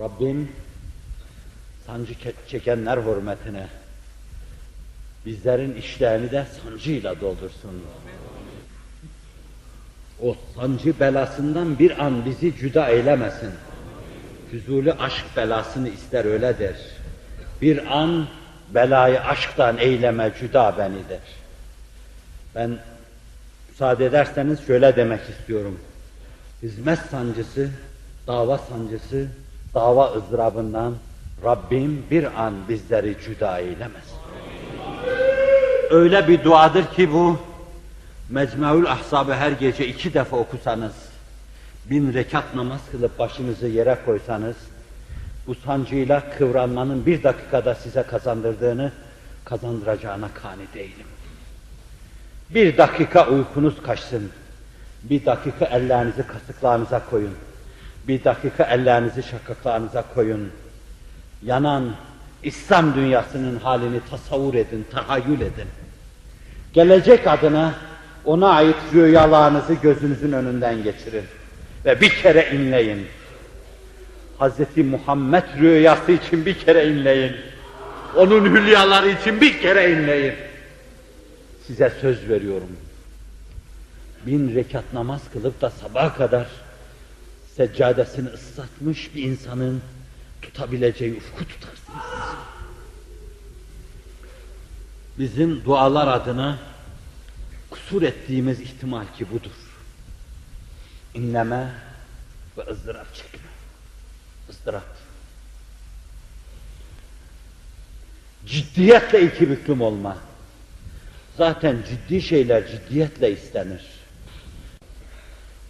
Rabbim sancı ke- çekenler hürmetine bizlerin işlerini de sancıyla doldursun. O sancı belasından bir an bizi cüda eylemesin. Füzuli aşk belasını ister öyle der. Bir an belayı aşktan eyleme cüda beni der. Ben müsaade ederseniz şöyle demek istiyorum. Hizmet sancısı, dava sancısı, dava ızdırabından Rabbim bir an bizleri cüda eylemesin. Öyle bir duadır ki bu, Mecmuaül Ahzab'ı her gece iki defa okusanız, bin rekat namaz kılıp başınızı yere koysanız, bu sancıyla kıvranmanın bir dakikada size kazandırdığını, kazandıracağına kani değilim. Bir dakika uykunuz kaçsın. Bir dakika ellerinizi kasıklarınıza koyun. Bir dakika ellerinizi şakaklarınıza koyun. Yanan İslam dünyasının halini tasavvur edin, tahayyül edin. Gelecek adına ona ait rüyalarınızı gözünüzün önünden geçirin. Ve bir kere inleyin. Hz. Muhammed rüyası için bir kere inleyin. Onun hülyaları için bir kere inleyin. Size söz veriyorum. Bin rekat namaz kılıp da sabaha kadar seccadesini ıslatmış bir insanın tutabileceği ufku tutarsınız. Bizim dualar adına kusur ettiğimiz ihtimal ki budur. İnleme ve ızdırap çekme. ızdırap. Ciddiyetle iki büklüm olma. Zaten ciddi şeyler ciddiyetle istenir.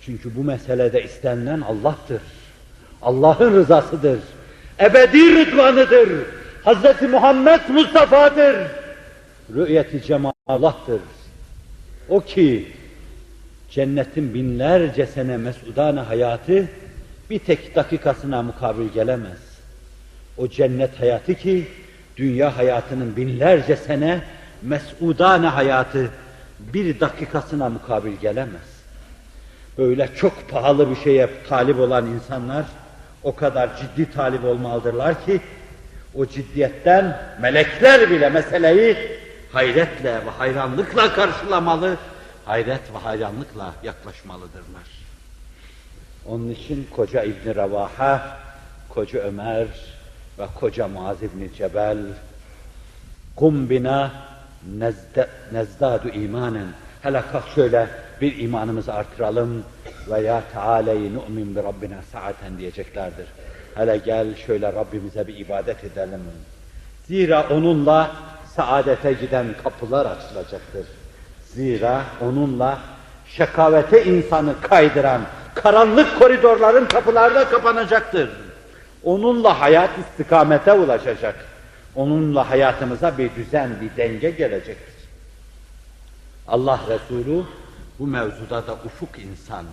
Çünkü bu meselede istenilen Allah'tır. Allah'ın rızasıdır. Ebedi rıdvanıdır. Hz. Muhammed Mustafa'dır. Rü'yeti cemal Allah'tır. O ki cennetin binlerce sene mesudane hayatı bir tek dakikasına mukabil gelemez. O cennet hayatı ki dünya hayatının binlerce sene mesudane hayatı bir dakikasına mukabil gelemez. Böyle çok pahalı bir şeye talip olan insanlar o kadar ciddi talip olmalıdırlar ki o ciddiyetten melekler bile meseleyi hayretle ve hayranlıkla karşılamalı, hayret ve hayranlıkla yaklaşmalıdırlar. Onun için koca İbn Ravaha, koca Ömer ve koca Muaz İbn Cebel kum bina nezdadu imanen hele kalk bir imanımızı artıralım ve ya tealeyi nu'min bi rabbina saaten diyeceklerdir. Hele gel şöyle Rabbimize bir ibadet edelim. Zira onunla saadete giden kapılar açılacaktır. Zira onunla şekavete insanı kaydıran karanlık koridorların kapıları da kapanacaktır. Onunla hayat istikamete ulaşacak. Onunla hayatımıza bir düzen, bir denge gelecektir. Allah Resulü bu mevzuda da ufuk insan,